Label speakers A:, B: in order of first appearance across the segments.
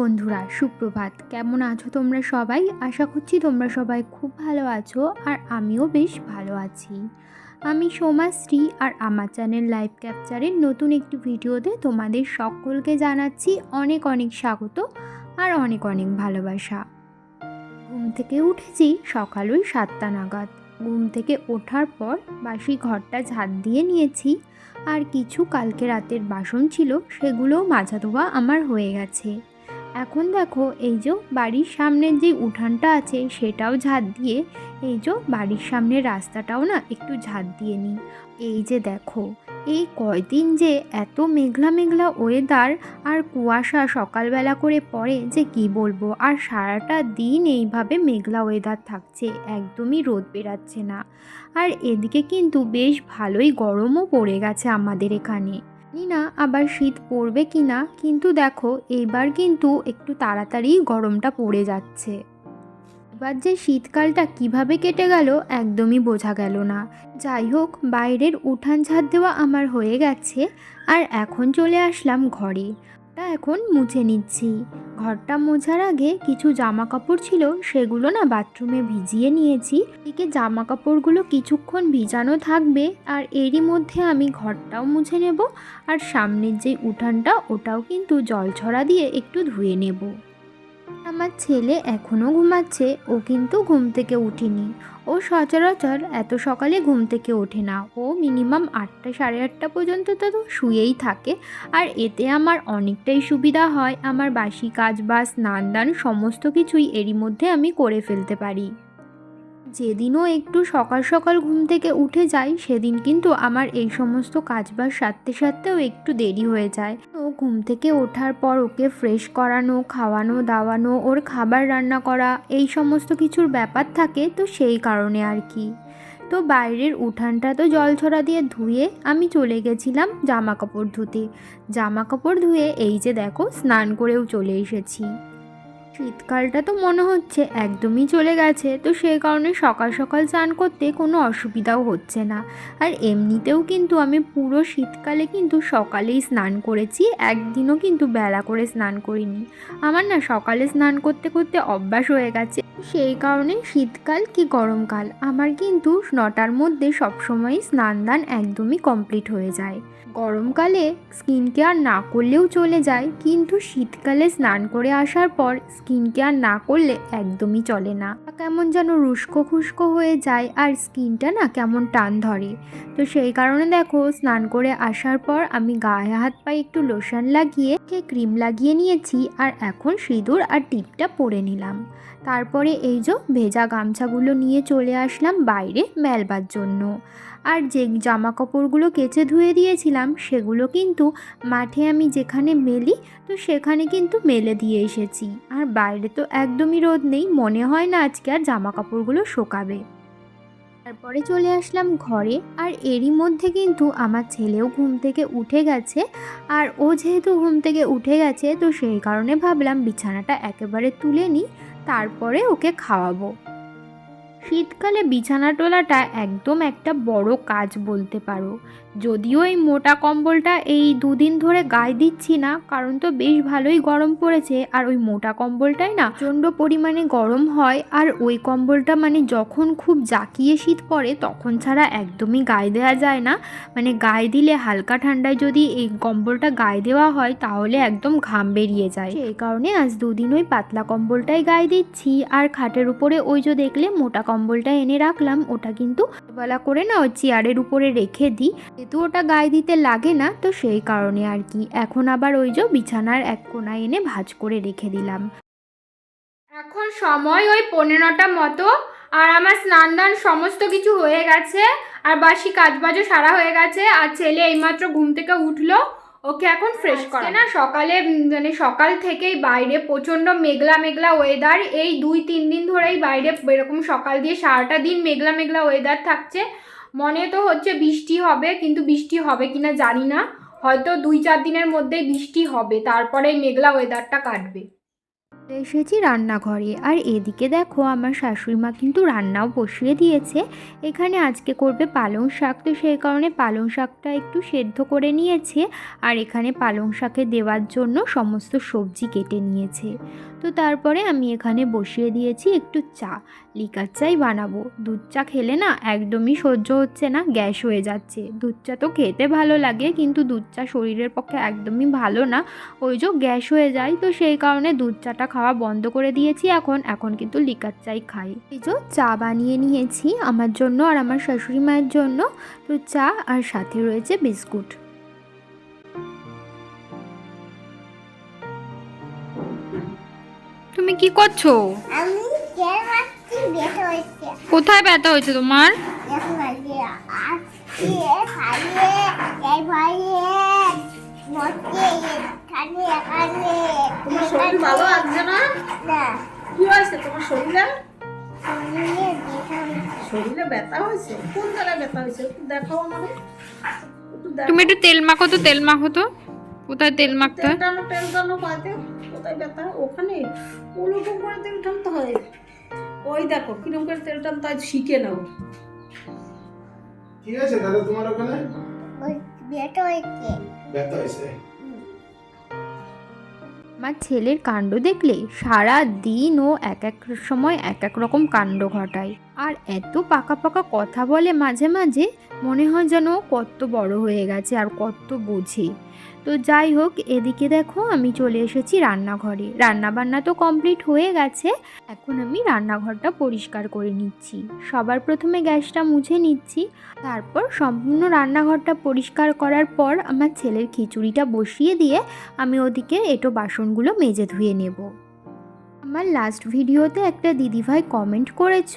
A: বন্ধুরা, সুপ্রভাত। কেমন আছো তোমরা সবাই? আশা করছি তোমরা সবাই খুব ভালো আছো আর আমিও বেশ ভালো আছি। আমি সোমাশ্রী আর আমার চ্যানেল লাইভ ক্যাপচারের নতুন একটি ভিডিওতে তোমাদের সকলকে জানাচ্ছি অনেক অনেক স্বাগত আর অনেক অনেক ভালোবাসা। ঘুম থেকে উঠেছি সকাল ওই সাতটা নাগাদ। ঘুম থেকে ওঠার পর বাসি ঘরটা ঝাঁট দিয়ে নিয়েছি আর কিছু কালকে রাতের বাসন ছিল সেগুলোও মাজা ধোয়া আমার হয়ে গেছে। এখন দেখো, এই যে বাড়ির সামনের যে উঠানটা আছে, সেটাও ঝাঁট দিয়ে, এই যে বাড়ির সামনের রাস্তাটাও না একটু ঝাঁট দিয়ে নিই। এই যে দেখো, এই কয়দিন যে এত মেঘলা মেঘলা ওয়েদার আর কুয়াশা সকালবেলা করে পড়ে যে কি বলব? আর সারাটা দিন এইভাবে মেঘলা ওয়েদার থাকছে, একদমই রোদ বেরাচ্ছে না। আর এদিকে কিন্তু বেশ ভালোই গরমও পড়ে গেছে আমাদের এখানে। জানি না আবার শীত পড়বে কি না কিন্তু দেখো এইবার কিন্তু একটু তাড়াতাড়ি গরমটা পড়ে যাচ্ছে। এবার যে শীতকালটা কীভাবে কেটে গেল একদমই বোঝা গেল না। যাই হোক, বাইরের উঠান ঝাড় দেওয়া আমার হয়ে গেছে, আর এখন চলে আসলাম ঘরে। তা এখন মুছে নিচ্ছি। ঘরটা মোছার আগে কিছু জামা কাপড় ছিল, সেগুলো না বাথরুমে ভিজিয়ে নিয়েছি। এদিকে জামা কাপড়গুলো কিছুক্ষণ ভিজানো থাকবে আর এরই মধ্যে আমি ঘরটাও মুছে নেব আর সামনের যে উঠানটা, ওটাও কিন্তু জল ছড়া দিয়ে একটু ধুয়ে নেব। আমার ছেলে এখনও ঘুমাচ্ছে, ও কিন্তু ঘুম থেকে উঠিনি। ও সচরাচর এত সকালে ঘুম থেকে ওঠে না। ও মিনিমাম আটটা, সাড়ে আটটা পর্যন্ত তো শুয়েই থাকে। আর এতে আমার অনেকটাই সুবিধা হয়। আমার বাসি কাজ বা স্নান দান সমস্ত কিছুই এরই মধ্যে আমি করে ফেলতে পারি। যেদিনও একটু সকাল সকাল ঘুম থেকে উঠে যাই, সেদিন কিন্তু আমার এই সমস্ত কাজবাজ সারতে সারতেও একটু দেরি হয়ে যায়। তো ঘুম থেকে ওঠার পর ওকে ফ্রেশ করানো, খাওয়ানো, দাওয়ানো, ওর খাবার রান্না করা, এই সমস্ত কিছুর ব্যাপার থাকে তো সেই কারণে আর কি। তো বাইরের উঠানটা তো জল ছড়া দিয়ে ধুয়ে আমি চলে গেছিলাম জামা কাপড় ধুতে। জামা কাপড় ধুয়ে এই যে দেখো, স্নান করেও চলে এসেছি। শীতকালটা তো মনে হচ্ছে একদমই চলে গেছে, তো সেই কারণে সকাল সকাল স্নান করতে কোনো অসুবিধাও হচ্ছে না। আর এমনিতেও কিন্তু আমি পুরো শীতকালে কিন্তু সকালেই স্নান করেছি, একদিনও কিন্তু বেলা করে স্নান করিনি। আমার না সকালে স্নান করতে করতে অভ্যাস হয়ে গেছে, সেই কারণে শীতকাল কি গরমকাল, আমার কিন্তু নটার মধ্যে সবসময়ই স্নান দান একদমই কমপ্লিট হয়ে যায়। গরমকালে স্কিন কেয়ার না করলেও চলে যায়, কিন্তু শীতকালে স্নান করে আসার পর স্কিন কেয়ার না করলে একদমই চলে না। কেমন যেন রুস্কো খুস্কো হয়ে যায় আর স্কিনটা না কেমন টান ধরে। তো সেই কারণে দেখো, স্নান করে আসার পর আমি গায়ে হাত পায়ে একটু লোশন লাগিয়ে ক্রিম লাগিয়ে নিয়েছি আর এখন সিঁদুর আর টিপটা পরে নিলাম। তারপরে এই যে ভেজা গামছাগুলো নিয়ে চলে আসলাম বাইরে মেলবার জন্য। আর যে জামা কাপড়গুলো কেচে ধুয়ে দিয়েছিলাম, সেগুলো কিন্তু মাঠে আমি যেখানে মেলি, তো সেখানে কিন্তু মেলে দিয়ে এসেছি। আর বাইরে তো একদমই রোদ নেই, মনে হয় না আজকে আর জামা কাপড়গুলো শোকাবে। তারপরে চলে আসলাম ঘরে, আর এরই মধ্যে কিন্তু আমার ছেলেও ঘুম থেকে উঠে গেছে। আর ও যেহেতু ঘুম থেকে উঠে গেছে, তো সেই কারণে ভাবলাম বিছানাটা একেবারে তুলে নিই, তারপরে ওকে খাওয়াবো। শীতকালে বিছানা টোলাটা একদম একটা বড় কাজ বলতে পারো। যদিও এই মোটা কম্বলটা এই দুদিন ধরে গায়ে দিচ্ছি না, কারণ তো বেশ ভালোই গরম পড়েছে, আর ওই মোটা কম্বলটাই না প্রচণ্ড পরিমাণে গরম হয়, আর ওই কম্বলটা মানে যখন খুব জাকিয়ে শীত পড়ে, তখন ছাড়া একদমই গায়ে দেওয়া যায় না। মানে গায়ে দিলে হালকা ঠান্ডায় যদি এই কম্বলটা গায়ে দেওয়া হয়, তাহলে একদম ঘাম বেরিয়ে যায়। এই কারণে আজ দুদিন ওই পাতলা কম্বলটাই গায়ে দিচ্ছি, আর খাটের উপরে ওই যে দেখলে মোটা কম্বলটা এনে রাখলাম, ওটা কিন্তু বেলা করে না, ওই চেয়ারের উপরে রেখে দিই। যেহেতু ওটা গায়ে দিতে লাগে না, তো সেই কারণে আর কি। এখন আবার ওই যে বিছানার এক কোনায় এনে ভাজ করে রেখে দিলাম।
B: এখন সময় ওই পনেরোটা মতো, আর আমার স্নান দান সমস্ত কিছু হয়ে গেছে, আর বাসি কাজবাজও সারা হয়ে গেছে, আর ছেলে এইমাত্র ঘুম থেকে উঠল। ওকে এখন ফ্রেশ করে না সকালে মানে সকাল থেকেই বাইরে প্রচণ্ড মেঘলা মেঘলা ওয়েদার এই দুই তিন দিন ধরেই বাইরে এরকম সকাল দিয়ে সারাটা দিন মেঘলা মেঘলা ওয়েদার থাকছে। মনে তো হচ্ছে বৃষ্টি হবে কিন্তু বৃষ্টি হবে কিনা জানি না। হয়তো দুই চার দিনের মধ্যেই বৃষ্টি হবে তারপরে মেঘলা ওয়েদারটা কাটবে।
A: এসেছি রান্নাঘরে। আর এদিকে দেখো, আমার শাশুড়ি মা কিন্তু রান্নাও বসিয়ে দিয়েছে। এখানে আজকে করবে পালং শাক। তো সেই কারণে পালং শাকটা একটু সেদ্ধ করে নিয়েছে। আর এখানে পালং শাকে দেওয়ার জন্য সমস্ত সবজি কেটে নিয়েছে। তো তারপরে আমি এখানে বসিয়ে দিয়েছি একটু চা। লিকার চাই বানাবো। দুধ চা খেলে না একদমই সহ্য হচ্ছে না, গ্যাস হয়ে যাচ্ছে। দুধ চা তো খেতে ভালো লাগে, কিন্তু দুধ চা শরীরের পক্ষে একদমই ভালো না। ওই যে গ্যাস হয়ে যায়, তো সেই কারণে দুধ চাটা খাওয়া বন্ধ করে দিয়েছি এখন। এখন কিন্তু লিকার চাই খাই। এই যে চা বানিয়ে নিয়েছি আমার জন্য আর আমার শাশুড়ি মায়ের জন্য। তো চা আর সাথে রয়েছে বিস্কুট।
B: তুমি কি করছ?
C: আমি
B: কোথায় ব্যথা হয়েছে তোমার?
D: শরীর ভালো আছে না?
C: না।
D: কি হয়েছে? তোমার শরীরে?
C: শরীরে ব্যথা হয়েছে।
D: কোন জায়গায় ব্যথা হয়েছে? একটু দেখাও
B: তুমি একটু তেল মাখো তো তেল মাখো তো। কোথায় তেল মাখতে?
D: তেল
B: হয়
D: তেল টানো পাতে কোথায় ব্যথা? ওখানে। ওরকম করে তেল টানতে হয়? ওই দেখো কীরকম করে তেল তাই শিখে নাও।
E: কি আছে দাদা তোমার ওখানে?
C: ওই ব্যথা হয়েছে।
E: ব্যথা হয়েছে।
A: আমার ছেলের কাণ্ড দেখলে সারা দিন ও এক এক সময় এক এক রকম কাণ্ড ঘটায়। আর এত পাকা পাকা কথা বলে মাঝে মাঝে মনে হয় যেন কত বড় হয়ে গেছে আর কত বোঝে। তো যাই হোক, এদিকে দেখো আমি চলে এসেছি রান্নাঘরে। রান্না বান্না তো কমপ্লিট হয়ে গেছে, এখন আমি রান্নাঘরটা পরিষ্কার করে নিচ্ছি। সবার প্রথমে গ্যাসটা মুছে নিচ্ছি, তারপর সম্পূর্ণ রান্নাঘরটা পরিষ্কার করার পর আমার ছেলের খিচুড়িটা বসিয়ে দিয়ে আমি ওদিকে এটো বাসনগুলো মেজে ধুয়ে নেব। আমার লাস্ট ভিডিওতে একটা দিদিভাই কমেন্ট করেছ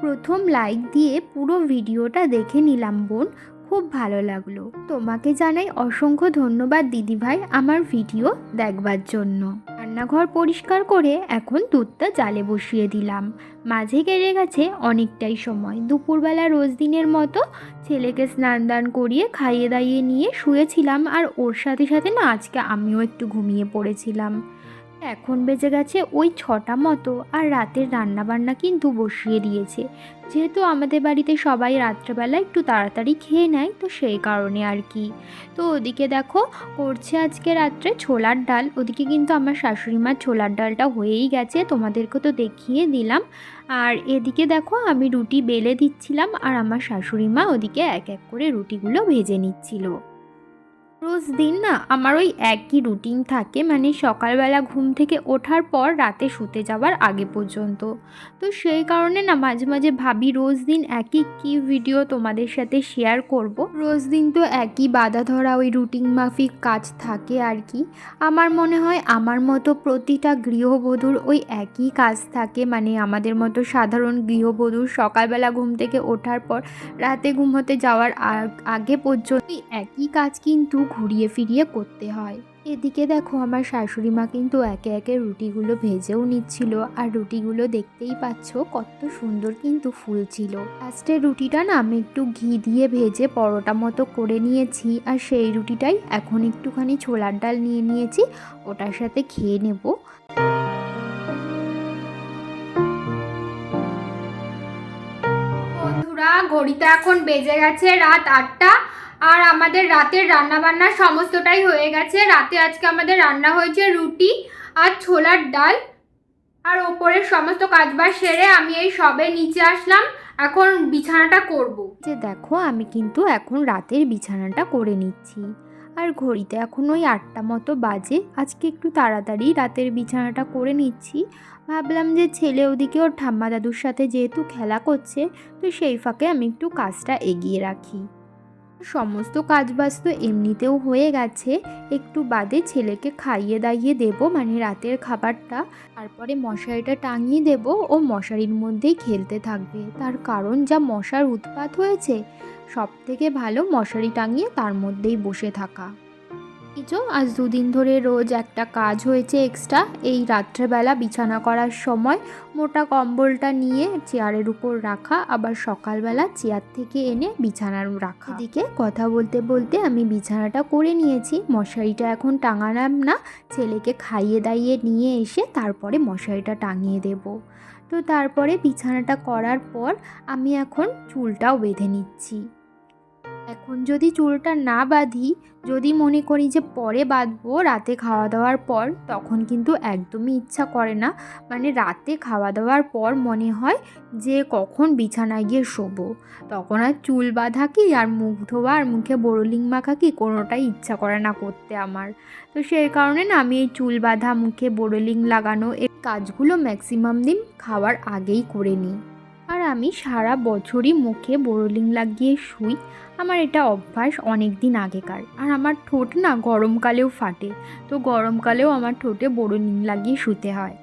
A: প্রথম লাইক দিয়ে পুরো ভিডিওটা দেখে নিলাম বোন। খুব ভালো লাগল। তোমাকে জানাই অসংখ্য ধন্যবাদ দিদিভাই আমার ভিডিও দেখবার জন্য। রান্নাঘর পরিষ্কার করে এখন দুধটা জালে বসিয়ে দিলাম। মাঝে কেটে গেছে অনেকটাই সময়। দুপুরবেলা রোজ দিনের মতো ছেলেকে স্নান দান করিয়ে খাইয়ে দাইয়ে নিয়ে শুয়েছিলাম আর ওর সাথে সাথে না আজকে আমিও একটু ঘুমিয়ে পড়েছিলাম। এখন বেজে গেছে ওই ছটা মতো আর রাতের রান্নাবান্না কিন্তু বসিয়ে দিয়েছে। যেহেতু আমাদের বাড়িতে সবাই রাত্রেবেলা একটু তাড়াতাড়ি খেয়ে নেয়, তো সেই কারণে আর কি। তো ওদিকে দেখো, করছে আজকে রাত্রে ছোলার ডাল। ওদিকে কিন্তু আমার শাশুড়ি মার ছোলার ডালটা হয়েই গেছে, তোমাদেরকে তো দেখিয়ে দিলাম। আর এদিকে দেখো, আমি রুটি বেলে দিচ্ছিলাম আর আমার শাশুড়ি মা ওদিকে এক এক করে রুটিগুলো ভেজে নিচ্ছিল। রোজ দিন না আমার ওই একই রুটিন থাকে মানে সকালবেলা ঘুম থেকে ওঠার পর রাতে শুতে যাওয়ার আগে পর্যন্ত। তো সেই কারণে না মাঝে মাঝে ভাবি রোজ দিন একই কি ভিডিও তোমাদের সাথে শেয়ার করব। রোজ দিন তো একই বাধা ধরা ওই রুটিন মাফিক কাজ থাকে আর কি। আমার মনে হয় আমার মতো প্রতিটা গৃহবধূর ওই একই কাজ থাকে মানে আমাদের মতো সাধারণ গৃহবধূর সকালবেলা ঘুম থেকে ওঠার পর রাতে ঘুমোতে যাওয়ার আগ- পর্যন্ত একই কাজ কিন্তু ঘুরিয়ে ফিরিয়ে করতে হয়। এদিকে দেখো আমার শাশুড়ি মা কিন্তু একে একে রুটিগুলো ভেজেও নিচ্ছিল। আর রুটিগুলো দেখতেই পাচ্ছ কত সুন্দর কিন্তু ফুল ছিল। লাস্টের রুটিটা না আমি একটু ঘি দিয়ে ভেজে পরোটা মতো করে নিয়েছি। আর সেই রুটিটাই এখন একটুখানি ছোলার ডাল নিয়ে নিয়েছি। ওটার সাথে খেয়ে নেব।
B: বন্ধুরা, ঘড়িতে এখন বেজে গেছে রাত আটটা। আর আমাদের রাতের রান্না বান্না সমস্তটাই হয়ে গেছে। রাতে আজকে আমাদের রান্না হয়েছে রুটি আর ছোলার ডাল। আর ওপরের সমস্ত কাজবাজ সেরে আমি এই সবে নিচে আসলাম। এখন বিছানাটা করব।
A: যে দেখো, আমি কিন্তু এখন রাতের বিছানাটা করে নিচ্ছি। আর ঘড়িতে এখন ওই আটটা মতো বাজে। আজকে একটু তাড়াতাড়ি রাতের বিছানাটা করে নিচ্ছি। ভাবলাম যে ছেলে ওদিকে ওর ঠাম্মা দাদুর সাথে যেহেতু খেলা করছে, তো সেই ফাঁকে আমি একটু কাজটা এগিয়ে রাখি। সমস্ত কাজবাজ তো এমনিতেও হয়ে গেছে। একটু বাদে ছেলেকে খাইয়ে দাইয়ে দেব মানে রাতের খাবারটা। তারপরে মশারিটা টাঙিয়ে দেব ও মশারির মধ্যেই খেলতে থাকবে। তার কারণ যা মশার উৎপাত হয়েছে সব থেকে ভালো মশারি টাঙিয়ে তার মধ্যেই বসে থাকা। যে আজ দুদিন ধরে রোজ একটা কাজ হয়েছে এক্সট্রা এই রাত্রেবেলা বিছানা করার সময় মোটা কম্বলটা নিয়ে চেয়ারের উপর রাখা, আবার সকালবেলা চেয়ার থেকে এনে বিছানার রাখা। এদিকে কথা বলতে বলতে আমি বিছানাটা করে নিয়েছি। মশারিটা এখন টাঙালাম না, ছেলেকে খাইয়ে দাইয়ে নিয়ে এসে তারপরে মশারিটা টাঙিয়ে দেব। তো তারপরে বিছানাটা করার পর আমি এখন চুলটাও বেঁধে নিচ্ছি। এখন যদি চুলটা না বাঁধি, যদি মনে করি যে পরে বাঁধবো রাতে খাওয়া দাওয়ার পর, তখন কিন্তু একদমই ইচ্ছা করে না। মানে রাতে খাওয়া দাওয়ার পর মনে হয় যে কখন বিছানায় গিয়ে শোবো। তখন আর চুল বাঁধা কি আর মুখ ধোয়া আর মুখে বোরলিং মাখা কি কোনোটাই ইচ্ছা করে না করতে আমার। তো সেই কারণে না আমি এই চুল বাঁধা, মুখে বোরলিং লাগানো এই কাজগুলো ম্যাক্সিমাম দিন খাওয়ার আগেই করে নিই। আর আমি সারা বছরই মুখে বোরলিং লাগিয়ে শুই। আমার এটা অভ্যাস অনেক দিন আগেকার। আর আমার ঠোঁট না গরমকালেও ফাটে তো গরমকালেও আমার ঠোঁটে বোরলিং লাগিয়ে শুতে হয়।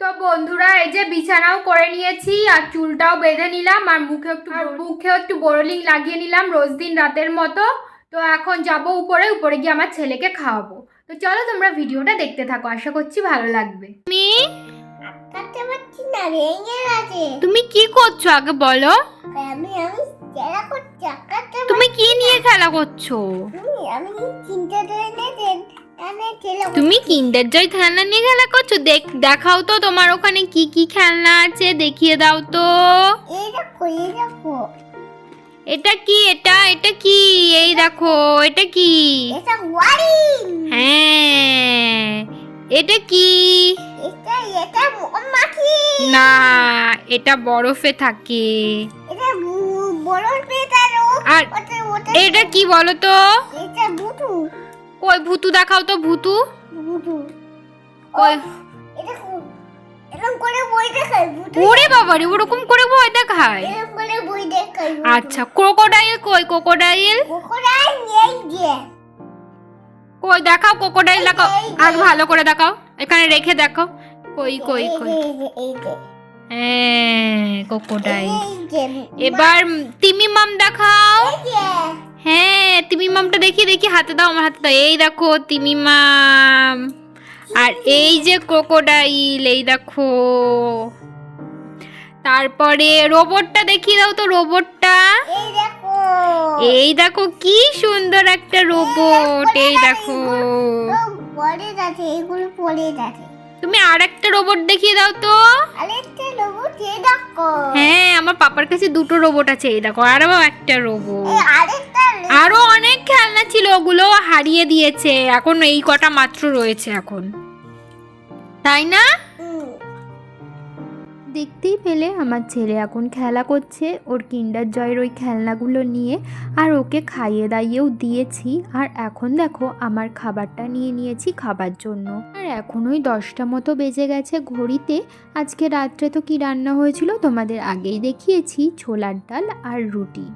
B: তো বন্ধুরা এই যে বিছানাও করে নিয়েছি আর চুলটাও বেঁধে নিলাম আর মুখে একটু মুখেও একটু বোরলিং লাগিয়ে নিলাম রোজ দিন রাতের মতো। তো এখন যাব উপরে উপরে গিয়ে আমার ছেলেকে খাওয়াবো। তো চলো তোমরা ভিডিওটা দেখতে থাকো আশা করছি ভালো লাগবে।
C: পারছি না ভেঙে গেছে।
B: তুমি কি করছ আগে বলো?
C: আমি আমি চেরা করছি
B: তুমি কি নিয়ে খেলা করছ?
C: আমি চিন্তা ধরে নিয়েছেন
B: তুমি কিন্ডার জয় খেলনা নিয়ে খেলা করছ? দেখ দেখাও তো তোমার ওখানে কি কি খেলনা আছে দেখিয়ে দাও তো। এটা কি? এটা এটা কি? এই দেখো এটা কি? হ্যাঁ। এটা কি?
C: এটা এটা মাছি
B: না এটা বরফে থাকে।
C: এটা বু- বড় পেটারো
B: আর এটা কি? বলো তো
C: এটা বুটু
B: কই ভুতু দেখাও তো ভুতু।
C: বুটু
B: কই?
C: এটা কো- এরকম করে বই দেখায় বুটু
B: ওরে বাবারে ওরকম করে ভয় দেখায়?
C: এরকম করে বই দেখায়
B: আচ্ছা ক্রোকোডাইল কই ক্রোকোডাইল?
C: নেই যে।
B: কই দেখাও ক্রোকোডাইল দেখাও। আর ভালো করে দেখাও। এখানে রেখে দেখো। কই কই কই? হ্যাঁ ক্রোকোডাইল
C: এই
B: এবার তিমি মাম দেখাও। হ্যাঁ তিমি মামটা দেখি দেখি। হাতে দাও আমার হাতে দাও। এই দেখো তিমি মাম। আর এই যে ক্রোকোডাইল এই দেখো। তারপরে রোবটটা দেখিয়ে দাও তো রোবটটা
C: এই দেখো
B: কি সুন্দর একটা রোবট এই দেখো
C: পরে যাচ্ছে এগুলো পরে যাচ্ছে।
B: তুমি আর একটা রোবট দেখিয়ে দাও তো।
C: আরেকটা লোগো এই দেখো।
B: হ্যাঁ আমার পাপার কাছে দুটো রোবট আছে এই দেখো আরও একটা রোবট আরও অনেক খেলনা ছিল ওগুলো হারিয়ে দিয়েছে এখন এই কটা মাত্র রয়েছে এখন। তাই না?
A: দেখতেই পেলে আমার ছেলে এখন খেলা করছে। ওর কিন্ডার জয়ের ওই খেলনাগুলো নিয়ে আর ওকে খাইয়ে দাইয়েও দিয়েছি। আর এখন দেখো আমার খাবারটা নিয়ে নিয়েছি খাবার জন্য। আর এখন ওই দশটা মতো বেজে গেছে ঘড়িতে। আজকে রাত্রে তো কি রান্না হয়েছিল তোমাদের আগেই দেখিয়েছি, ছোলার ডাল আর রুটি।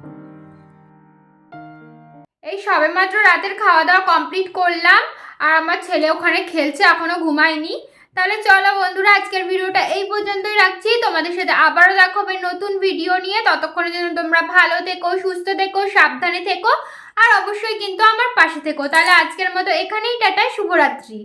B: এই সবেমাত্র রাতের খাওয়া দাওয়া কমপ্লিট করলাম। আর আমার ছেলে ওখানে খেলছে, এখনও ঘুমায়নি। তাহলে চলো বন্ধুরা, আজকের ভিডিওটা এই পর্যন্তই রাখছি। তোমাদের সাথে আবারও দেখা হবে নতুন ভিডিও নিয়ে। ততক্ষণের জন্য তোমরা ভালো থেকো, সুস্থ থেকো, সাবধানে থেকো, আর অবশ্যই কিন্তু আমার পাশে থেকো। তাহলে আজকের মতো এখানেই টাটা, শুভরাত্রি।